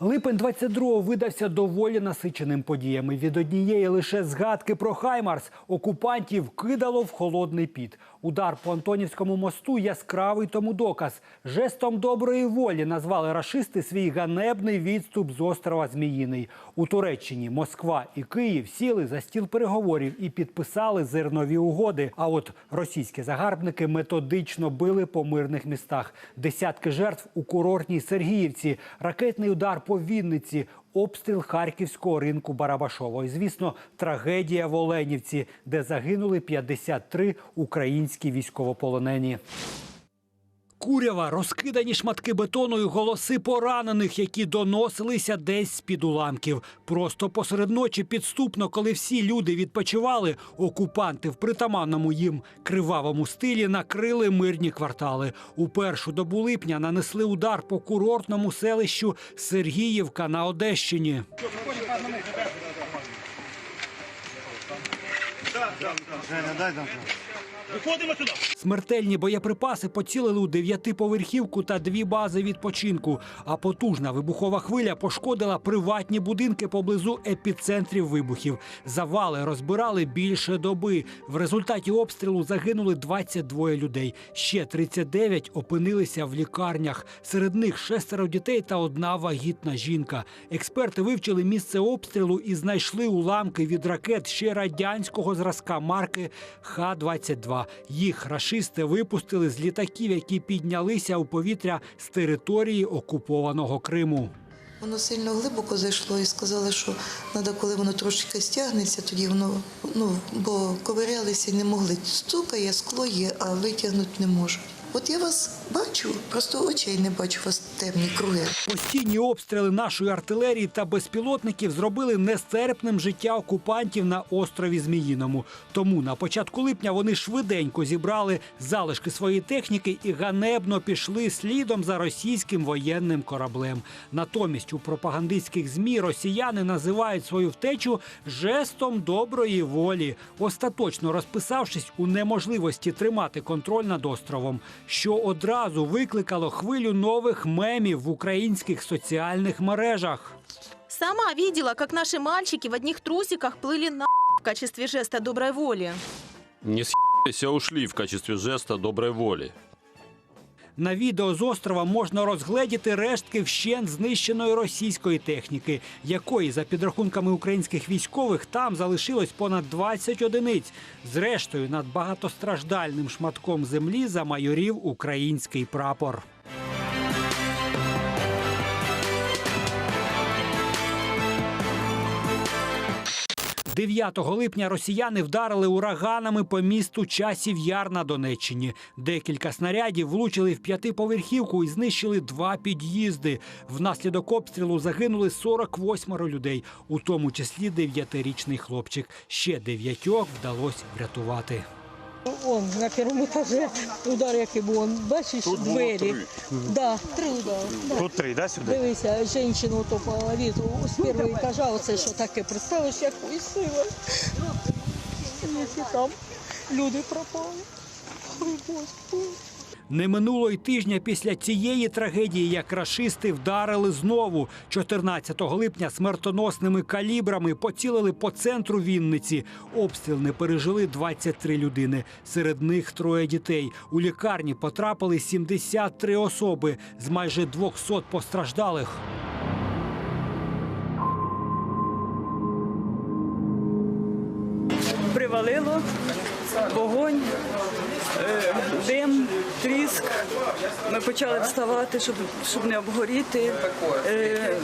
Липень 22-го видався доволі насиченим подіями. Від однієї лише згадки про Хаймарс окупантів кидало в холодний піт. Удар по Антонівському мосту яскравий тому доказ. Жестом доброї волі назвали рашисти свій ганебний відступ з острова Зміїний. У Туреччині Москва і Київ сіли за стіл переговорів і підписали зернові угоди. А от російські загарбники методично били по мирних містах. Десятки жертв у курортній Сергіївці, ракетний удар по Вінниці, обстріл харківського ринку Барабашово. І, звісно, трагедія в Оленівці, де загинули 53 українські військовополонені. Курява, розкидані шматки бетону і голоси поранених, які доносилися десь з-під уламків. Просто посеред ночі підступно, коли всі люди відпочивали, окупанти в притаманному їм кривавому стилі накрили мирні квартали. У першу добу липня нанесли удар по курортному селищу Сергіївка на Одещині. Женя, дай там. Виходимо сюди. Смертельні боєприпаси поцілили у дев'ятиповерхівку та дві бази відпочинку. А потужна вибухова хвиля пошкодила приватні будинки поблизу епіцентрів вибухів. Завали розбирали більше доби. В результаті обстрілу загинули 22 людей. Ще 39 опинилися в лікарнях. Серед них шестеро дітей та одна вагітна жінка. Експерти вивчили місце обстрілу і знайшли уламки від ракет ще радянського зразка марки Х-22. Їх рашисти випустили з літаків, які піднялися у повітря з території окупованого Криму. Воно сильно глибоко зайшло і сказали, що треба, коли воно трошки стягнеться, тоді воно ну бо ковирялися і не могли. Стукає, скло є, а витягнути не можуть. От я вас бачу, просто очей не бачу, вас темні круги. Постійні обстріли нашої артилерії та безпілотників зробили нестерпним життя окупантів на острові Зміїному. Тому на початку липня вони швиденько зібрали залишки своєї техніки і ганебно пішли слідом за російським воєнним кораблем. Натомість у пропагандистських змі росіяни називають свою втечу жестом доброї волі, остаточно розписавшись у неможливості тримати контроль над островом, що одразу викликало хвилю нових мемів в українських соціальних мережах. Сама видела, как наши мальчики в одних трусиках плыли на в качестве жеста доброй воли. Не а ушли в качестве жеста доброй воли. На відео з острова можна розгледіти рештки вщент знищеної російської техніки, якої, за підрахунками українських військових, там залишилось понад 20 одиниць. Зрештою, над багатостраждальним шматком землі замайорів український прапор. 9 липня росіяни вдарили ураганами по місту Часів Яр на Донеччині. Декілька снарядів влучили в п'ятиповерхівку і знищили два під'їзди. Внаслідок обстрілу загинули 48 людей, у тому числі дев'ятирічний хлопчик. Ще дев'ятьох вдалося врятувати. Он на первому етажі удар, який був, он, бачиш двері. Да, три удари. Да. Тут три, да, сюди? Дивися, жінку то по візу з першого етажа, оце що таке, представиш, якої сили. Там люди пропали. Ой, Господи. Не минуло й тижня після цієї трагедії, як рашисти вдарили знову. 14 липня смертоносними калібрами поцілили по центру Вінниці. Обстріл не пережили 23 людини. Серед них троє дітей. У лікарні потрапили 73 особи з майже 200 постраждалих. привалило, вогонь, дим, тріск. Ми почали вставати, щоб, щоб не обгоріти, Е,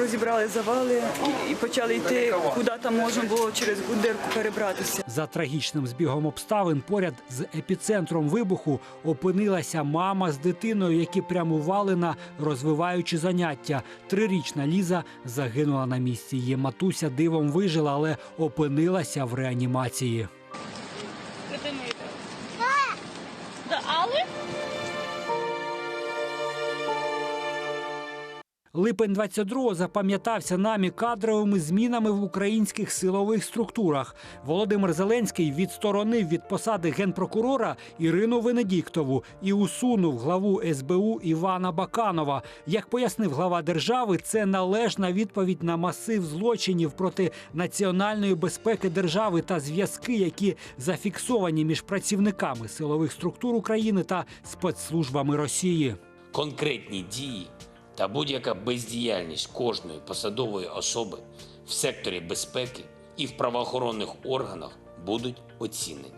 розібрали завали і, почали йти, куди там можна було через будирку перебратися. За трагічним збігом обставин поряд з епіцентром вибуху опинилася мама з дитиною, які прямували на розвиваючі заняття. Трирічна Ліза загинула на місці. Її матуся дивом вижила, але опинилася в реанімації. De Aleph Липень 22-го запам'ятався нами кадровими змінами в українських силових структурах. Володимир Зеленський відсторонив від посади генпрокурора Ірину Венедіктову і усунув главу СБУ Івана Баканова. Як пояснив глава держави, це належна відповідь на масив злочинів проти національної безпеки держави та зв'язки, які зафіксовані між працівниками силових структур України та спецслужбами Росії. конкретні дії та будь-яка бездіяльність кожної посадової особи в секторі безпеки і в правоохоронних органах будуть оцінені.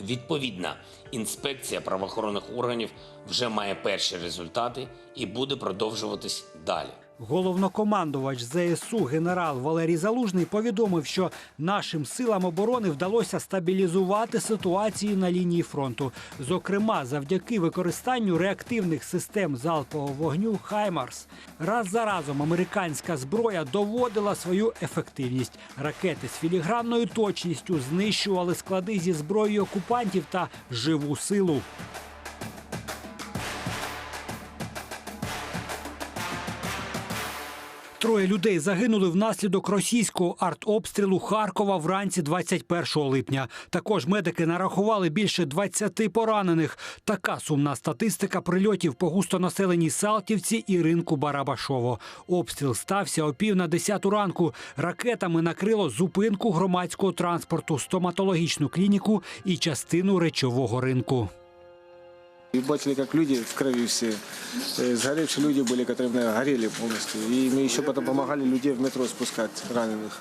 Відповідна інспекція правоохоронних органів вже має перші результати і буде продовжуватись далі. Головнокомандувач ЗСУ генерал Валерій Залужний повідомив, що нашим силам оборони вдалося стабілізувати ситуацію на лінії фронту, зокрема завдяки використанню реактивних систем залпового вогню Хаймарс. Раз за разом американська зброя доводила свою ефективність. Ракети з філігранною точністю знищували склади зі зброєю окупантів та живу силу. Троє людей загинули внаслідок російського артобстрілу Харкова вранці 21 липня. Також медики нарахували більше 20 поранених. Така сумна статистика прильотів по густонаселеній Салтівці і ринку Барабашово. Обстріл стався о пів на 10 ранку. Ракетами накрило зупинку громадського транспорту, стоматологічну клініку і частину речового ринку. И бачили, как люди в крови все. Э, Сгоревшие люди были, которые наверное, горели полностью. И мы еще потом помогали людей в метро спускать, раненых.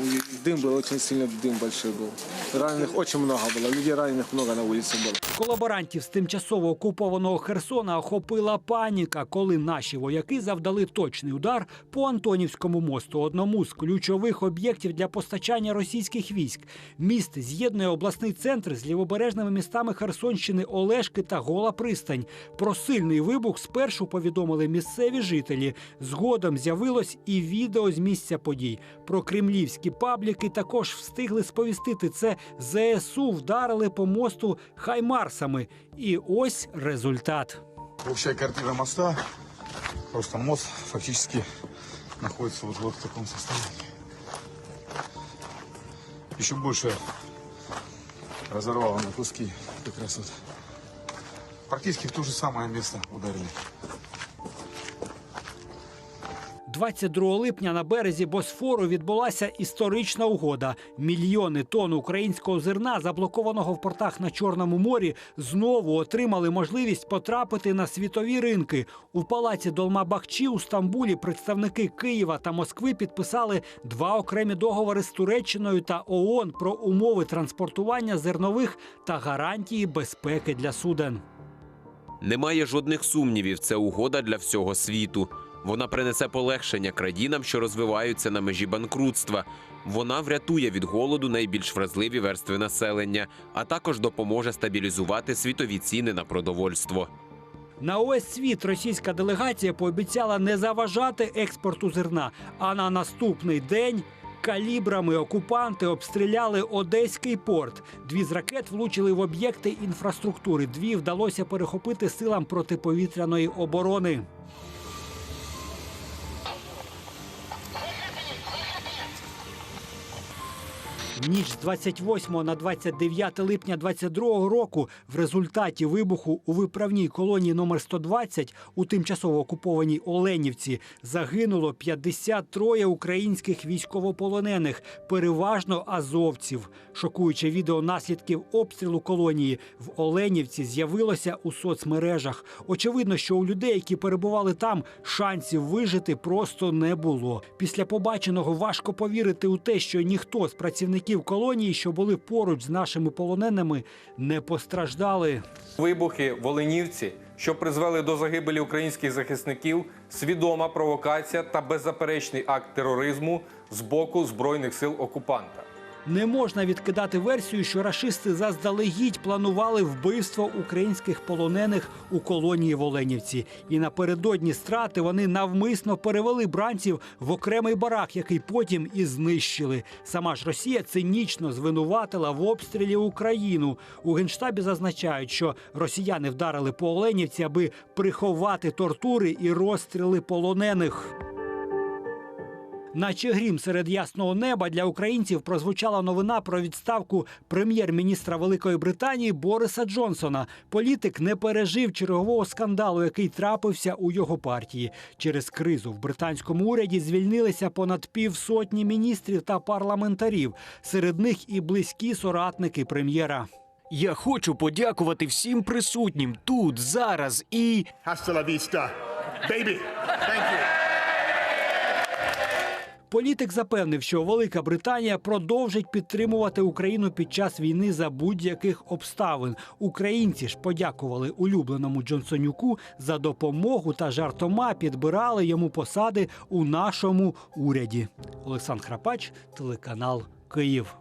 И дым был, очень сильный дым большой был. Раненых очень много было, людей раненых много на улице было. Колаборантів з тимчасово окупованого Херсона охопила паніка, коли наші вояки завдали точний удар по Антонівському мосту, одному з ключових об'єктів для постачання російських військ. Міст з'єднує обласний центр з лівобережними містами Херсонщини Олешки та Гола Пристань. Про сильний вибух спершу повідомили місцеві жителі. Згодом з'явилось і відео з місця подій. Про кремлівські пабліки також встигли сповістити це. ЗСУ вдарили по мосту хаймарсами. І ось результат. Общая картина моста. Просто мост фактически находится вот, вот в таком состоянии. Еще больше разорвало на куски как раз вот. Практически в то же самое место ударили. 22 липня на березі Босфору відбулася історична угода. Мільйони тонн українського зерна, заблокованого в портах на Чорному морі, знову отримали можливість потрапити на світові ринки. У палаці Долмабахчі у Стамбулі представники Києва та Москви підписали два окремі договори з Туреччиною та ООН про умови транспортування зернових та гарантії безпеки для суден. Немає жодних сумнівів, це угода для всього світу. Вона принесе полегшення країнам, що розвиваються на межі банкрутства. Вона врятує від голоду найбільш вразливі верстви населення, а також допоможе стабілізувати світові ціни на продовольство. На увесь світ російська делегація пообіцяла не заважати експорту зерна. А на наступний день калібрами окупанти обстріляли Одеський порт. Дві з ракет влучили в об'єкти інфраструктури. Дві вдалося перехопити силам протиповітряної оборони. Ніч з 28 на 29 липня 22 року в результаті вибуху у виправній колонії номер 120 у тимчасово окупованій Оленівці загинуло 53 українських військовополонених, переважно азовців. Шокуюче відео наслідків обстрілу колонії в Оленівці з'явилося у соцмережах. Очевидно, що у людей, які перебували там, шансів вижити просто не було. Після побаченого важко повірити у те, що ніхто з працівників колонії, що були поруч з нашими полоненими, не постраждали. Вибухи в Оленівці, що призвели до загибелі українських захисників, свідома провокація та беззаперечний акт тероризму з боку збройних сил окупанта. Не можна відкидати версію, що рашисти заздалегідь планували вбивство українських полонених у колонії в Оленівці. І напередодні страти вони навмисно перевели бранців в окремий барак, який потім і знищили. Сама ж Росія цинічно звинуватила в обстрілі Україну. У генштабі зазначають, що росіяни вдарили по Оленівці, аби приховати тортури і розстріли полонених. Наче грім серед ясного неба для українців прозвучала новина про відставку прем'єр-міністра Великої Британії Бориса Джонсона. Політик не пережив чергового скандалу, який трапився у його партії. Через кризу в британському уряді звільнилися понад півсотні міністрів та парламентарів. Серед них і близькі соратники прем'єра. Я хочу подякувати всім присутнім тут, зараз і. Hasta la vista, baby. Thank you. Політик запевнив, що Велика Британія продовжить підтримувати Україну під час війни за будь-яких обставин. Українці ж подякували улюбленому Джонсонюку за допомогу та жартома підбирали йому посади у нашому уряді. Олександр Храпач, телеканал Київ.